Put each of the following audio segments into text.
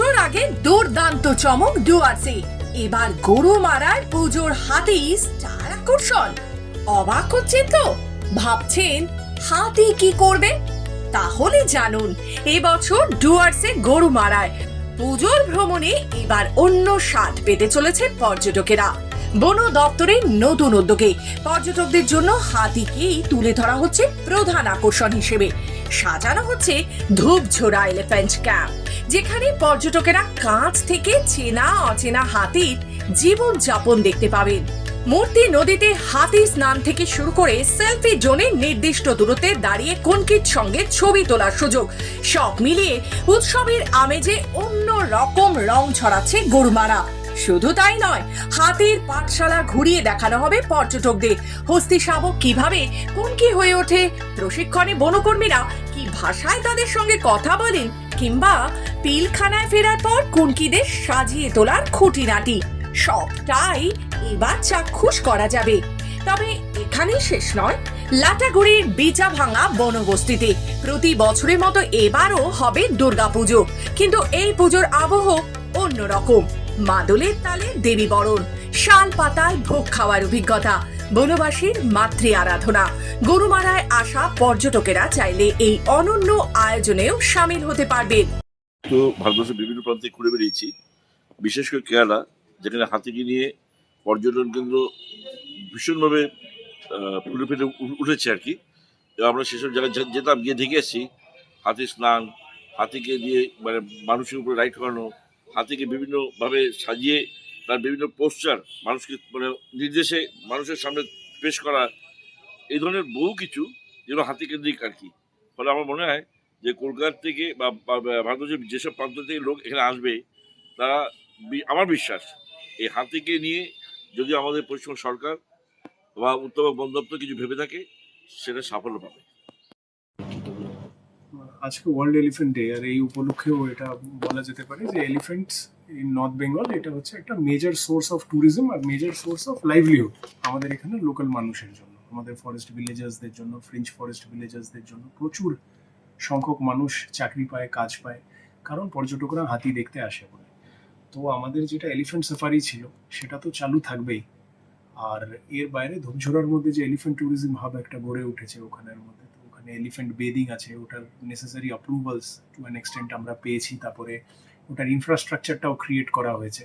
পুজোর আগে দুর্দান্ত চমক ডুয়ার্সে এবার গরু মারার পুজোর হাতি স্টার আকর্ষণ। অবাক হচ্ছেন তো? ভাবছেন হাতি কি করবে? তাহলে জানুন, এবছর ডুয়ার্সে গরু মারায়। পুজোর ভ্রমণে এবার অন্য স্বাদ পেতে চলেছে পর্যটকেরা। বন দপ্তরের নতুন উদ্যোগে। পর্যটকদের জন্য হাতিকেই তুলে ধরা হচ্ছে প্রধান আকর্ষণ হিসেবে। সাজানো হচ্ছে ধূপঝোড়া এলিফ্যান্ট ক্যাম্প যেখানে পর্যটকেরা কাঁচ থেকে চেনা অচেনা হাতির জীবন যাপন দেখতে পাবেন। মূর্তি নদীতে হাতি স্নান থেকে শুরু করে সেলফি জোনে নির্দিষ্ট দূরত্বে দাঁড়িয়ে কনকির সঙ্গে ছবি তোলার সুযোগ। সব মিলিয়ে উৎসবের আমেজে অন্য রকম রং ছড়াচ্ছে গরুমারা। শুধু তাই নয়, হাতির পাঠশালা ঘুরিয়ে দেখানো হবে পর্যটকদের। হস্তি শাবক কীভাবে কুনকি হয়ে ওঠে, প্রশিক্ষণে বনকর্মীরা কি ভাষায় তাদের সঙ্গে কথা বলেন, কিংবা পিলখানায় ফেরার পর কুনকিদের সাজিয়ে তোলার খুঁটিনাটি, সবটাই এবার চাক্ষুষ করা যাবে। তবে এখানেই শেষ নয়, লাটাগুড়ির বিচা ভাঙা বনবস্তিতে প্রতি বছরের মতো এবারও হবে দুর্গাপুজো, কিন্তু এই পুজোর আবহ অন্যরকম। মাদলের তালে দেবী বরণ, শাল পাতায় ভোগ খাওয়ার অভিজ্ঞতা, বনবাসীর মাতৃ আরাধনা। গরুমারায় আসা পর্যটকেরা চাইলে এই অনন্য আয়োজনেও সামিল হতে পারবেন। তো ভারতবর্ষের বিভিন্ন প্রান্তে ঘুরে বেরিয়েছি বিশেষ করে কেরালা, যেখানে হাতিকে নিয়ে পর্যটন কেন্দ্র ভীষণভাবে ফেলে উ- উঠেছে আর কি। আমরা সেসব জায়গায় যেতাম, গিয়ে দেখে এসেছি। হাতি স্নান, হাতিকে দিয়ে মানে মানুষের উপরে রাইড করানো হাতিকে বিভিন্নভাবে সাজিয়ে তার বিভিন্ন পোস্টার মানুষকে মানে নির্দেশে মানুষের সামনে পেশ করা, এই ধরনের বহু কিছু যেগুলো হাতি কেন্দ্রিক আর কি। ফলে আমার মনে হয় যে কলকাতা থেকে বা ভারতবর্ষের যেসব প্রান্ত থেকে লোক এখানে আসবে, তারা আমার বিশ্বাস এই হাতিকে নিয়ে যদি আমাদের পশ্চিমবঙ্গ সরকার বা উত্তরবঙ্গ বন দপ্তর কিছু ভেবে থাকে, সেটা সাফল্য পাবে। আজকে ওয়ার্ল্ড এলিফেন্ট ডে আর এই উপলক্ষেও এটা বলা যেতে পারে যে এলিফ্যান্টস ইন নর্থ বেঙ্গল এটা হচ্ছে একটা মেজর সোর্স অফ ট্যুরিজম আর মেজর সোর্স অফ লাইভলিহুড আমাদের এখানে লোকাল মানুষের জন্য। আমাদের ফরেস্ট ভিলেজার্সদের জন্য ফ্রেঞ্চ ফরেস্ট ভিলেজার্সদের জন্য প্রচুর সংখ্যক মানুষ চাকরি পায়, কাজ পায়, কারণ পর্যটকরা হাতি দেখতে আসে বলে। তো আমাদের যেটা এলিফ্যান্ট সাফারি ছিল, সেটা তো চালু থাকবেই। আর এর বাইরে ধূপঝোড়ার মধ্যে যে এলিফ্যান্ট ট্যুরিজম হাব একটা গড়ে উঠেছে ওখানের মধ্যে ওখানে এলিফ্যান্ট বেদিং আছে, ওটার necessary approvals to an extent আমরা পেয়েছি, তারপরে ওটার ইনফ্রাস্ট্রাকচারটাও ক্রিয়েট করা হয়েছে।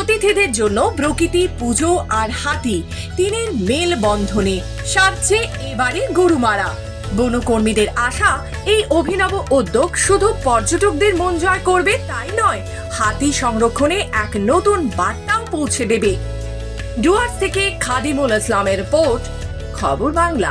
অতিথিদের জন্য প্রকৃতি, পুজো আর হাতি তিনের মেল বন্ধনে সাজছে এবারে গরুমারা। বনকর্মীদের আশা, এই অভিনব উদ্যোগ শুধু পর্যটকদের মন জয় করবে তাই নয়, হাতি সংরক্ষণে এক নতুন বার্তাও পৌঁছে দেবে। ডুয়ার্স থেকে খাদিমুল ইসলামের রিপোর্ট, খবর বাংলা।